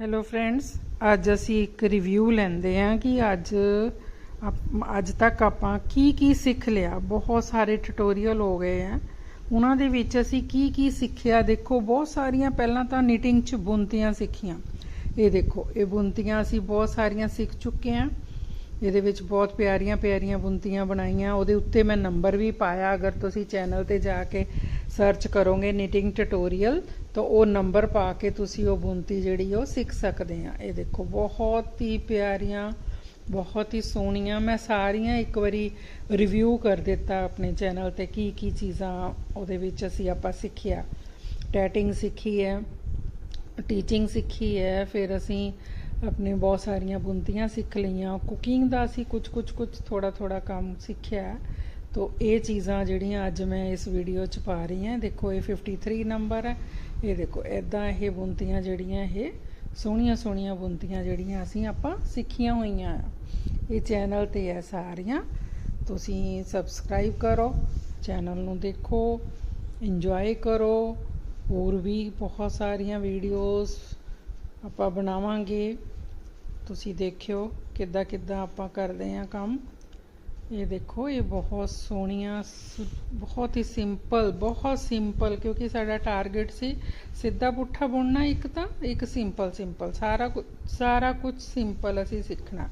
Hello friends ਅੱਜ ਅਸੀਂ ਇੱਕ ਰਿਵਿਊ ਲੈਂਦੇ ਹਾਂ ਕਿ ਅੱਜ ਆਪ- ਅੱਜ ਤੱਕ ਆਪਾਂ ਕੀ ਕੀ ਸਿੱਖ ਲਿਆ। ਬਹੁਤ ਸਾਰੇ ਟਿਊਟੋਰੀਅਲ ਹੋ ਗਏ ਆ। ਉਹਨਾਂ ਦੇ ਵਿੱਚ ਅਸੀਂ ਕੀ ਕੀ ਸਿੱਖਿਆ, ਦੇਖੋ, ਬਹੁਤ ਸਾਰੀਆਂ ਪਹਿਲਾਂ ਤਾਂ ਨਿਟਿੰਗ ਚ ਬੁਣਤੀਆਂ ਸਿੱਖੀਆਂ। ਇਹ ਦੇਖੋ, ਇਹ ਬੁਣਤੀਆਂ ਅਸੀਂ ਬਹੁਤ ਸਾਰੀਆਂ ਸਿੱਖ ਚੁੱਕੇ ਹਾਂ। ਇਹਦੇ ਵਿੱਚ ਬਹੁਤ ਪਿਆਰੀਆਂ ਪਿਆਰੀਆਂ ਬੁੰਤੀਆਂ ਬਣਾਈਆਂ। ਉਹਦੇ ਉੱਤੇ ਮੈਂ ਨੰਬਰ ਵੀ ਪਾਇਆ। ਅਗਰ ਤੁਸੀਂ ਚੈਨਲ ਤੇ ਜਾ ਕੇ ਸਰਚ ਕਰੋਗੇ ਨੀਟਿੰਗ ਟਿਊਟੋਰੀਅਲ ਤਾਂ ਉਹ ਨੰਬਰ ਪਾ ਕੇ ਤੁਸੀਂ ਉਹ ਬੁੰਤੀ ਜਿਹੜੀ ਉਹ ਸਿੱਖ ਸਕਦੇ ਆ। ਇਹ ਦੇਖੋ, ਬਹੁਤ ਹੀ ਪਿਆਰੀਆਂ, ਬਹੁਤ ਹੀ ਸੋਹਣੀਆਂ। ਮੈਂ ਸਾਰੀਆਂ ਇੱਕ ਵਾਰੀ ਰਿਵਿਊ ਕਰ ਦਿੱਤਾ ਆਪਣੇ ਚੈਨਲ ਤੇ ਕੀ ਕੀ ਚੀਜ਼ਾਂ ਉਹਦੇ ਵਿੱਚ ਅਸੀਂ ਆਪਾਂ ਸਿੱਖਿਆ। ਟੈਟਿੰਗ ਸਿੱਖੀ ਹੈ ਟੀਚਿੰਗ ਸਿੱਖੀ ਹੈ, ਫਿਰ ਅਸੀਂ ਆਪਣੇ ਬਹੁਤ ਸਾਰੀਆਂ ਬੁਣਤੀਆਂ ਸਿੱਖ ਲਈਆਂ। ਕੁਕਿੰਗ ਦਾ ਅਸੀਂ ਕੁਝ ਕੁਝ ਕੁਝ ਥੋੜਾ ਥੋੜਾ ਕੰਮ ਸਿੱਖਿਆ। ਤੋ ਇਹ ਚੀਜ਼ਾਂ ਜਿਹੜੀਆਂ ਅੱਜ ਮੈਂ ਇਸ ਵੀਡੀਓ 'ਚ ਪਾ ਰਹੀ ਹਾਂ। ਦੇਖੋ, ਇਹ 53 ਨੰਬਰ ਹੈ ਇਹ ਦੇਖੋ ਐਦਾਂ ਇਹ ਬੁੰਤੀਆਂ ਜਿਹੜੀਆਂ, ਇਹ ਸੋਹਣੀਆਂ ਸੋਹਣੀਆਂ ਬੁੰਤੀਆਂ ਜਿਹੜੀਆਂ ਅਸੀਂ ਆਪਾਂ ਸਿੱਖੀਆਂ ਹੋਈਆਂ ਇਹ ਚੈਨਲ ਤੇ ਹੈ ਸਾਰੀਆਂ। ਤੁਸੀਂ ਸਬਸਕ੍ਰਾਈਬ ਕਰੋ ਚੈਨਲ ਨੂੰ ਦੇਖੋ ਇੰਜੋਏ ਕਰੋ। ਹੋਰ ਵੀ ਬਹੁਤ ਸਾਰੀਆਂ ਵੀਡੀਓਜ਼ ਆਪਾਂ ਬਣਾਵਾਂਗੇ। ਤੁਸੀਂ ਦੇਖਿਓ ਕਿੱਦਾਂ ਕਿੱਦਾਂ ਆਪਾਂ ਕਰਦੇ ਆਂ ਕੰਮ। ਇਹ ਦੇਖੋ, ਇਹ ਬਹੁਤ ਸੋਹਣੀਆਂ, ਸ- ਬਹੁਤ ਹੀ ਸਿੰਪਲ, ਬਹੁਤ ਸਿੰਪਲ, ਕਿਉਂਕਿ ਸਾਡਾ ਟਾਰਗੇਟ ਸੀ ਸਿੱਧਾ ਪੁੱਠਾ ਬੁਣਨਾ ਇੱਕ ਤਾਂ, ਇੱਕ ਸਿੰਪਲ ਸਿੰਪਲ, ਸਾਰਾ ਕੁ- ਸਾਰਾ ਕੁਝ ਸਿੰਪਲ ਅਸੀਂ ਸਿੱਖਣਾ।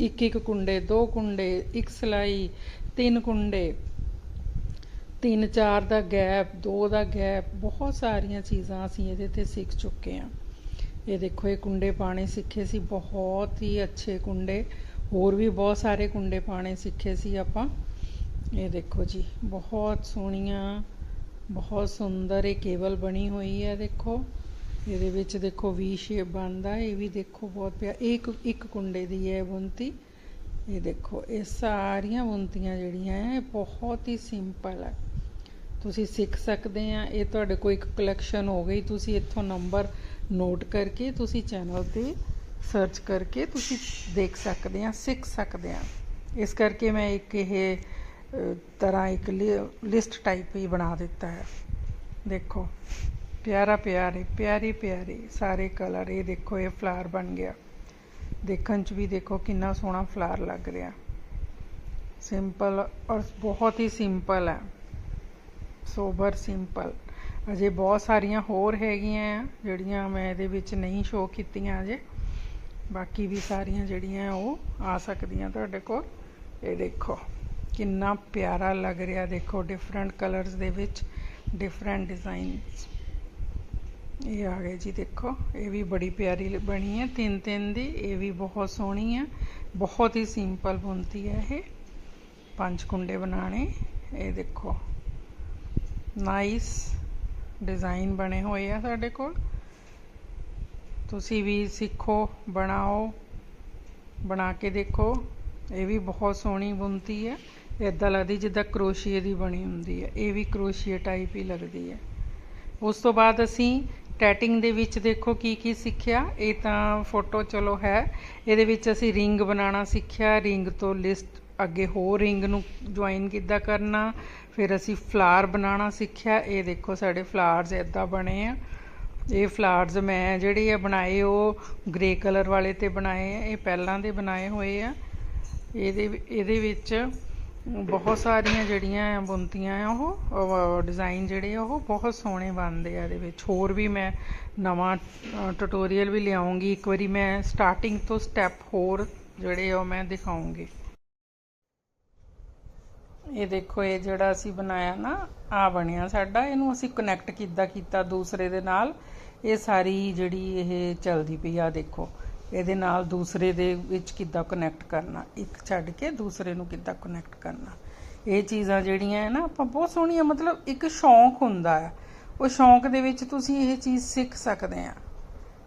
ਇੱਕ ਇੱਕ ਕੁੰਡੇ, ਦੋ ਕੁੰਡੇ, ਇੱਕ ਸਲਾਈ, ਤਿੰਨ ਕੁੰਡੇ, ਤਿੰਨ, ਚਾਰ ਦਾ ਗੈਪ, ਦੋ ਦਾ ਗੈਪ, ਬਹੁਤ ਸਾਰੀਆਂ ਚੀਜ਼ਾਂ ਅਸੀਂ ਇਹਦੇ ਤੇ ਸਿੱਖ ਚੁੱਕੇ ਹਾਂ। ਇਹ ਦੇਖੋ, ਇਹ ਕੁੰਡੇ ਪਾਣੇ ਸਿੱਖੇ ਸੀ, ਬਹੁਤ ਹੀ ਅੱਛੇ ਕੁੰਡੇ। ਹੋਰ ਵੀ ਬਹੁਤ ਸਾਰੇ ਕੁੰਡੇ ਪਾਣੇ ਸਿੱਖੇ ਸੀ ਆਪਾਂ। ਇਹ ਦੇਖੋ ਜੀ, ਬਹੁਤ ਸੋਹਣੀਆਂ, ਬਹੁਤ ਸੁੰਦਰ ਇਹ ਕੇਬਲ ਬਣੀ ਹੋਈ ਹੈ ਦੇਖੋ। ਇਹਦੇ ਵਿੱਚ ਦੇਖੋ ਵੀ ਸ਼ੇਪ ਬਣਦਾ, ਇਹ ਵੀ ਦੇਖੋ ਬਹੁਤ ਪਿਆ ਇੱਕ ਇੱਕ ਕੁੰਡੇ ਦੀ ਹੈ ਬੁੰਤੀ ਇਹ ਦੇਖੋ, ਇਹ ਸਾਰੀਆਂ ਬੁੰਤੀਆਂ ਜਿਹੜੀਆਂ ਹੈ ਬਹੁਤ ਹੀ ਸਿੰਪਲ ਹੈ। ਤੁਸੀਂ ਸਿੱਖ ਸਕਦੇ ਆ ਇਹ ਤੁਹਾਡੇ ਕੋਲ ਇੱਕ ਕਲੈਕਸ਼ਨ ਹੋ ਗਈ, ਤੁਸੀਂ ਇੱਥੋਂ ਨੰਬਰ ਨੋਟ ਕਰਕੇ ਤੁਸੀਂ ਚੈਨਲ ਤੇ ਸਰਚ ਕਰਕੇ ਤੁਸੀਂ ਦੇਖ ਸਕਦੇ ਆ ਸਿੱਖ ਸਕਦੇ ਆ ਇਸ ਕਰਕੇ ਮੈਂ ਇੱਕ ਇਹ ਤਰ੍ਹਾਂ ਇੱਕ ਲਿਸਟ ਟਾਈਪ ਹੀ ਬਣਾ ਦਿੱਤਾ ਹੈ। ਦੇਖੋ, ਪਿਆਰਾ ਪਿਆਰੇ ਪਿਆਰੇ ਪਿਆਰੇ, ਸਾਰੇ ਕਲਰ ਇਹ ਦੇਖੋ, ਇਹ ਫਲਾਰ ਬਣ ਗਿਆ। ਦੇਖਣ ਚ ਵੀ ਦੇਖੋ, ਕਿੰਨਾ ਸੋਹਣਾ ਫਲਾਰ ਲੱਗ ਰਿਹਾ। ਸਿੰਪਲ ਔਰ ਬਹੁਤ ਹੀ ਸਿੰਪਲ ਹੈ। ਸੋਬਰ ਸਿੰਪਲ ਅਜੇ ਬਹੁਤ ਸਾਰੀਆਂ ਹੋਰ ਹੈਗੀਆਂ ਆ, ਜਿਹੜੀਆਂ ਮੈਂ ਇਹਦੇ ਵਿੱਚ ਨਹੀਂ ਸ਼ੋਅ ਕੀਤੀਆਂ ਅਜੇ। ਬਾਕੀ ਵੀ ਸਾਰੀਆਂ ਜਿਹੜੀਆਂ ਉਹ ਆ ਸਕਦੀਆਂ ਤੁਹਾਡੇ ਕੋਲ। ਇਹ ਦੇਖੋ, ਕਿੰਨਾ ਪਿਆਰਾ ਲੱਗ ਰਿਹਾ। ਦੇਖੋ ਡਿਫਰੈਂਟ ਕਲਰਸ ਦੇ ਵਿੱਚ ਡਿਫਰੈਂਟ ਡਿਜ਼ਾਈਨਸ ਇਹ ਆ ਗਏ ਜੀ ਦੇਖੋ, ਇਹ ਵੀ ਬੜੀ ਪਿਆਰੀ ਬਣੀ ਹੈ। ਤਿੰਨ ਤਿੰਨ ਦੀ, ਇਹ ਵੀ ਬਹੁਤ ਸੋਹਣੀ ਹੈ। ਬਹੁਤ ਹੀ ਸਿੰਪਲ ਬੁਣਤੀ ਹੈ ਇਹ। ਪੰਜ ਕੁੰਡੇ ਬਣਾਣੇ ਇਹ ਦੇਖੋ ਨਾਈਸ ਡਿਜ਼ਾਈਨ ਬਣੇ ਹੋਏ ਆ ਸਾਡੇ ਕੋਲ। ਤੁਸੀਂ ਵੀ ਸਿੱਖੋ, ਬਣਾਓ, ਬਣਾ ਕੇ ਦੇਖੋ। ਇਹ ਵੀ ਬਹੁਤ ਸੋਹਣੀ ਬੁਣਤੀ ਹੈ। ਇਦਾਂ ਲੱਗਦੀ ਜਿੱਦਾਂ ਕਰੋਸ਼ੀਏ ਦੀ ਬਣੀ ਹੁੰਦੀ ਹੈ। ਇਹ ਵੀ ਕਰੋਸ਼ੀਏ ਟਾਈਪ ਹੀ ਲੱਗਦੀ ਹੈ। ਉਸ ਤੋਂ ਬਾਅਦ ਅਸੀਂ ਟੈਟਿੰਗ ਦੇ ਵਿੱਚ ਦੇਖੋ ਕੀ ਕੀ ਸਿੱਖਿਆ। ਇਹ ਤਾਂ ਫੋਟੋ ਚਲੋ ਹੈ। ਇਹਦੇ ਵਿੱਚ ਅਸੀਂ ਰਿੰਗ ਬਣਾਉਣਾ ਸਿੱਖਿਆ। ਰਿੰਗ ਤੋਂ ਲਿਸਟ ਅੱਗੇ ਹੋਰ ਰਿੰਗ ਨੂੰ ਜੁਆਇਨ ਕਿੱਦਾਂ ਕਰਨਾ। ਫਿਰ ਅਸੀਂ ਫਲਾਰ ਬਣਾਉਣਾ ਸਿੱਖਿਆ। ਇਹ ਦੇਖੋ ਸਾਡੇ ਫਲਾਰਸ ਇਦਾਂ ਬਣੇ ਆ। ਇਹ ਫਲਾਰਸ ਮੈਂ ਜਿਹੜੇ ਆ ਬਣਾਏ, ਉਹ ਗ੍ਰੇ ਕਲਰ ਵਾਲੇ ਤੇ ਬਣਾਏ ਆ, ਇਹ ਪਹਿਲਾਂ ਦੇ ਬਣਾਏ ਹੋਏ ਆ। ਇਹਦੇ ਇਹਦੇ ਵਿੱਚ ਬਹੁਤ ਸਾਰੀਆਂ ਜਿਹੜੀਆਂ ਆ ਬੁੰਤੀਆਂ ਆ ਉਹ ਡਿਜ਼ਾਈਨ ਜਿਹੜੇ ਆ, ਉਹ ਬਹੁਤ ਸੋਹਣੇ ਬਣਦੇ ਆ ਇਹਦੇ ਵਿੱਚ। ਹੋਰ ਵੀ ਮੈਂ ਨਵਾਂ ਟਿਊਟੋਰੀਅਲ ਵੀ ਲਿਆਉਂਗੀ। ਇੱਕ ਵਾਰੀ ਮੈਂ ਸਟਾਰਟਿੰਗ ਤੋਂ ਸਟੈਪ ਹੋਰ ਜਿਹੜੇ ਆ, ਉਹ ਮੈਂ ਦਿਖਾਉਂਗੀ। ਇਹ ਦੇਖੋ, ਇਹ ਜਿਹੜਾ ਅਸੀਂ ਬਣਾਇਆ ਨਾ ਆ ਬਣਿਆ ਸਾਡਾ। ਇਹਨੂੰ ਅਸੀਂ ਕਨੈਕਟ ਕਿੱਦਾਂ ਕੀਤਾ ਦੂਸਰੇ ਦੇ ਨਾਲ। ਇਹ ਸਾਰੀ ਜਿਹੜੀ ਇਹ ਚੱਲਦੀ ਪਈ ਆ, ਦੇਖੋ। ਇਹਦੇ ਨਾਲ ਦੂਸਰੇ ਦੇ ਵਿੱਚ ਕਿੱਦਾਂ ਕਨੈਕਟ ਕਰਨਾ। ਇੱਕ ਛੱਡ ਕੇ ਦੂਸਰੇ ਨੂੰ ਕਿੱਦਾਂ ਕਨੈਕਟ ਕਰਨਾ। ਇਹ ਚੀਜ਼ਾਂ ਜਿਹੜੀਆਂ ਹੈ ਨਾ, ਆਪਾਂ ਬਹੁਤ ਸੋਹਣੀਆਂ, ਮਤਲਬ ਇੱਕ ਸ਼ੌਂਕ ਹੁੰਦਾ ਹੈ। ਉਹ ਸ਼ੌਂਕ ਦੇ ਵਿੱਚ ਤੁਸੀਂ ਇਹ ਚੀਜ਼ ਸਿੱਖ ਸਕਦੇ ਆ।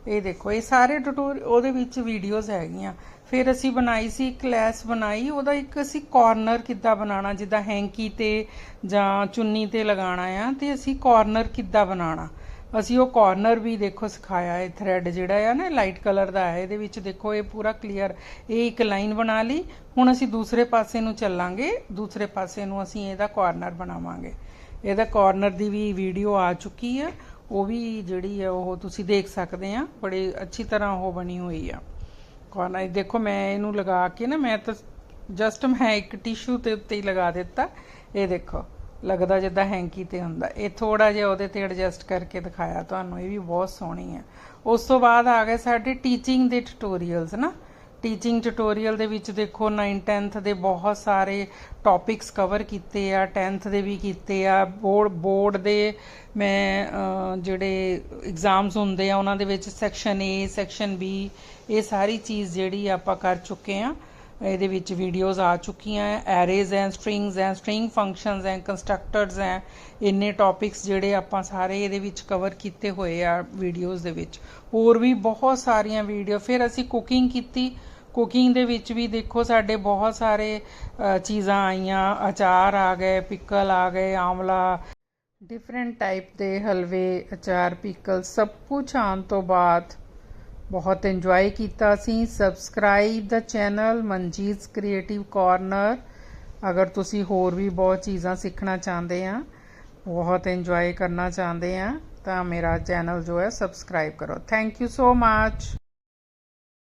ਇਹ ਦੇਖੋ, ਇਹ ਸਾਰੇ ਟਿਊਟੋਰ ਉਹਦੇ ਵਿੱਚ ਵੀਡੀਓਜ਼ ਹੈਗੀਆਂ। ਫਿਰ ਅਸੀਂ ਬਣਾਈ ਸੀ, ਇੱਕ ਲੈਸ ਬਣਾਈ, ਉਹਦਾ ਇੱਕ ਅਸੀਂ ਕਾਰਨਰ ਕਿੱਦਾਂ ਬਣਾਉਣਾ, ਜਿੱਦਾਂ ਹੈਂਕੀ ਤੇ ਜਾਂ ਚੁੰਨੀ ਤੇ ਲਗਾਉਣਾ ਆ, ਤੇ ਅਸੀਂ ਕਾਰਨਰ ਕਿੱਦਾਂ ਬਣਾਉਣਾ। ਅਸੀਂ ਉਹ ਕਾਰਨਰ ਵੀ ਦੇਖੋ ਸਿਖਾਇਆ ਹੈ ਥ੍ਰੈਡ ਜਿਹੜਾ ਆ ਨਾ ਲਾਈਟ ਕਲਰ ਦਾ ਹੈ ਇਹਦੇ ਵਿੱਚ ਦੇਖੋ, ਇਹ ਪੂਰਾ ਕਲੀਅਰ ਇਹ ਇੱਕ ਲਾਈਨ ਬਣਾ ਲਈ। ਹੁਣ ਅਸੀਂ ਦੂਸਰੇ ਪਾਸੇ ਨੂੰ ਚੱਲਾਂਗੇ, ਦੂਸਰੇ ਪਾਸੇ ਨੂੰ ਅਸੀਂ ਇਹਦਾ ਕਾਰਨਰ ਬਣਾਵਾਂਗੇ। ਇਹਦਾ ਕਾਰਨਰ ਦੀ ਵੀ ਵੀਡੀਓ ਆ ਚੁੱਕੀ ਆ। ਉਹ ਵੀ ਜਿਹੜੀ ਹੈ, ਉਹ ਤੁਸੀਂ ਦੇਖ ਸਕਦੇ ਆ ਬੜੀ ਅੱਛੀ ਤਰ੍ਹਾਂ ਉਹ ਬਣੀ ਹੋਈ ਆ। ਕੋਨਾ ਦੇਖੋ, ਮੈਂ ਇਹਨੂੰ ਲਗਾ ਕੇ ਨਾ, ਮੈਂ ਤਾਂ ਜਸਟ ਮੈਂ ਇੱਕ ਟਿਸ਼ੂ ਤੇ ਉੱਤੇ ਹੀ ਲਗਾ ਦਿੱਤਾ। ਇਹ ਦੇਖੋ, ਲੱਗਦਾ ਜਿੱਦਾਂ ਹੈਂਕੀ ਤੇ ਹੁੰਦਾ। ਇਹ ਥੋੜਾ ਜਿਹਾ ਉਹਦੇ ਤੇ ਐਡਜਸਟ ਕਰਕੇ ਦਿਖਾਇਆ ਤੁਹਾਨੂੰ, ਇਹ ਵੀ ਬਹੁਤ ਸੋਹਣੀ ਹੈ। ਉਸ ਤੋਂ ਬਾਅਦ ਆ ਗਏ ਸਾਡੇ ਟੀਚਿੰਗ ਦੇ ਟਿਊਟੋਰੀਅਲਸ ਨਾ। ਟੀਚਿੰਗ ਟਿਊਟੋਰੀਅਲ ਦੇ ਵਿੱਚ ਦੇਖੋ 9 10th ਦੇ ਬਹੁਤ ਸਾਰੇ ਟੌਪਿਕਸ ਕਵਰ ਕੀਤੇ ਆ 10th ਦੇ ਵੀ ਕੀਤੇ ਆ। ਬੋਰਡ ਬੋਰਡ ਦੇ ਮੈਂ ਜਿਹੜੇ ਐਗਜ਼ਾਮਸ ਹੁੰਦੇ ਆ, ਉਹਨਾਂ ਦੇ ਵਿੱਚ ਸੈਕਸ਼ਨ A ਸੈਕਸ਼ਨ B, ਇਹ ਸਾਰੀ ਚੀਜ਼ ਜਿਹੜੀ ਆਪਾਂ ਕਰ ਚੁੱਕੇ ਆ। ਇਹਦੇ ਵਿੱਚ ਵੀਡੀਓਜ਼ ਆ ਚੁੱਕੀਆਂ ਹੈ arrays and strings and string functions and constructors ਐ, ਇੰਨੇ ਟੌਪਿਕਸ ਜਿਹੜੇ ਆਪਾਂ ਸਾਰੇ ਇਹਦੇ ਵਿੱਚ ਕਵਰ ਕੀਤੇ ਹੋਏ ਆ ਵੀਡੀਓਜ਼ ਦੇ ਵਿੱਚ। ਹੋਰ ਵੀ ਬਹੁਤ ਸਾਰੀਆਂ ਵੀਡੀਓ ਫਿਰ ਅਸੀਂ ਕੁਕਿੰਗ ਕੀਤੀ। ਕੁਕਿੰਗ ਦੇ ਵਿੱਚ ਵੀ ਦੇਖੋ ਸਾਡੇ ਬਹੁਤ ਸਾਰੇ ਚੀਜ਼ਾਂ ਆਈਆਂ। ਅਚਾਰ ਆ ਗਏ ਪਿਕਲ ਆ ਗਏ ਆਮਲਾ ਡਿਫਰੈਂਟ ਟਾਈਪ ਦੇ ਹਲਵੇ, ਅਚਾਰ ਪਿਕਲ ਸਭ ਕੁਝ ਆਉਣ ਤੋਂ ਬਾਅਦ ਬਹੁਤ ਇੰਜੋਏ ਕੀਤਾ ਸੀ। ਸਬਸਕ੍ਰਾਈਬ ਦਾ ਚੈਨਲ ਮਨਜੀਤਸ ਕ੍ਰੀਏਟਿਵ ਕਾਰਨਰ ਅਗਰ ਤੁਸੀਂ ਹੋਰ ਵੀ ਬਹੁਤ ਚੀਜ਼ਾਂ ਸਿੱਖਣਾ ਚਾਹੁੰਦੇ ਆ, ਬਹੁਤ ਇੰਜੋਏ ਕਰਨਾ ਚਾਹੁੰਦੇ ਆ, ਤਾਂ ਮੇਰਾ ਚੈਨਲ ਜੋ ਹੈ ਸਬਸਕ੍ਰਾਈਬ ਕਰੋ। Thank you so much